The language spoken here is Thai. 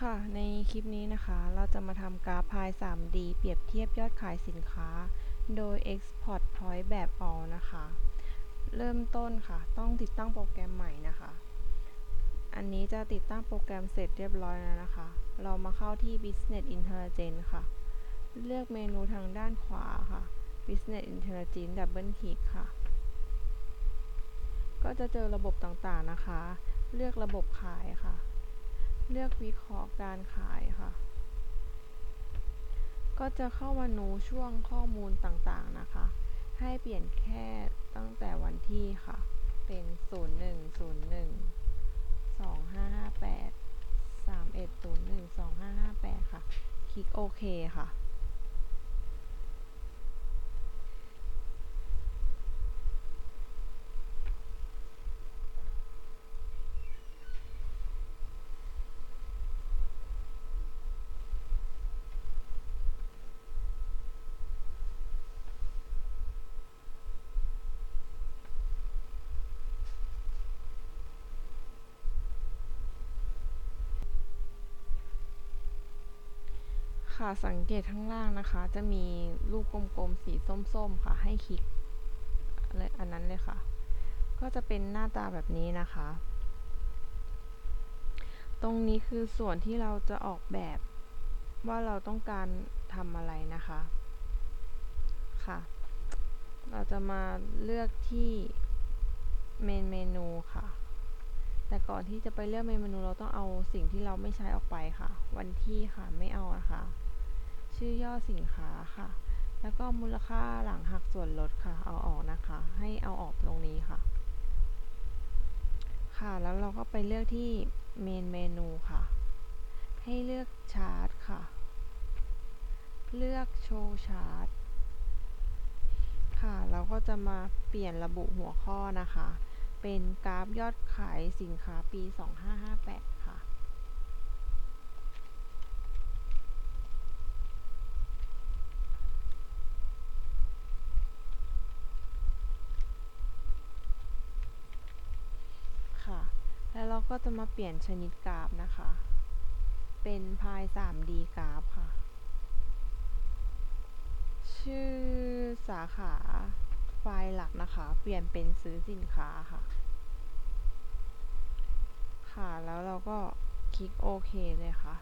ค่ะ ในคลิปนี้นะคะ เราจะมาทำกราฟพาย 3D เปรียบเทียบยอดขายสินค้า โดย Export Point แบบ all นะคะ เริ่มต้นค่ะ ต้องติดตั้งโปรแกรมใหม่นะคะ อันนี้จะติดตั้งโปรแกรมเสร็จเรียบร้อยแล้วนะคะ เรามาเข้าที่ Business Intelligence ค่ะ เลือกเมนูทางด้านขวาค่ะ Business Intelligence Double Click ค่ะ ก็จะเจอระบบต่างๆนะคะ เลือกระบบขายค่ะ เลือกวิเคราะห์การขายค่ะ ก็จะเข้ามานูช่วงข้อมูลต่างๆนะคะ ให้เปลี่ยนแค่ตั้งแต่วันที่ค่ะ เป็น 0 1 0 1 2 5 5 8 3 1 0 1 2 5 5 8 ค่ะ คลิกโอเคค่ะ ค่ะ สังเกตข้างล่างนะคะ จะมีลูกกลมๆ สีส้มๆ ค่ะ ให้คลิกเลยอันนั้นเลยค่ะ ก็จะเป็นหน้าตาแบบนี้นะคะ ตรงนี้คือส่วนที่เราจะออกแบบว่าเราต้องการทำอะไรนะคะ ค่ะ เราจะมาเลือกที่เมนเมนูค่ะ แต่ก่อนที่จะไปเลือกเมนเมนูเราต้องเอาสิ่งที่เราไม่ใช้ออกไปค่ะ วันที่ค่ะไม่เอานะคะ ชื่อย่อสินค้าค่ะ แล้วก็มูลค่าหลังหักส่วนลดค่ะ เอาออกนะคะ ให้เอาออกตรงนี้ค่ะ ค่ะ แล้วเราก็ไปเลือกที่เมนเมนูค่ะ ให้เลือกชาร์ตค่ะ เลือกโชว์ชาร์ตค่ะ เราก็จะมาเปลี่ยนระบุหัวข้อนะคะ เป็นกราฟยอดขายสินค้าปี 2558ค่ะ แล้วเรา ก็จะมาเปลี่ยนชนิดกราฟนะคะ เป็นพาย 3D กราฟค่ะ ชื่อสาขาไฟล์หลักนะคะ เปลี่ยนเป็นซื้อสินค้าค่ะ ค่ะ แล้วเราก็คลิกโอเคเลยค่ะ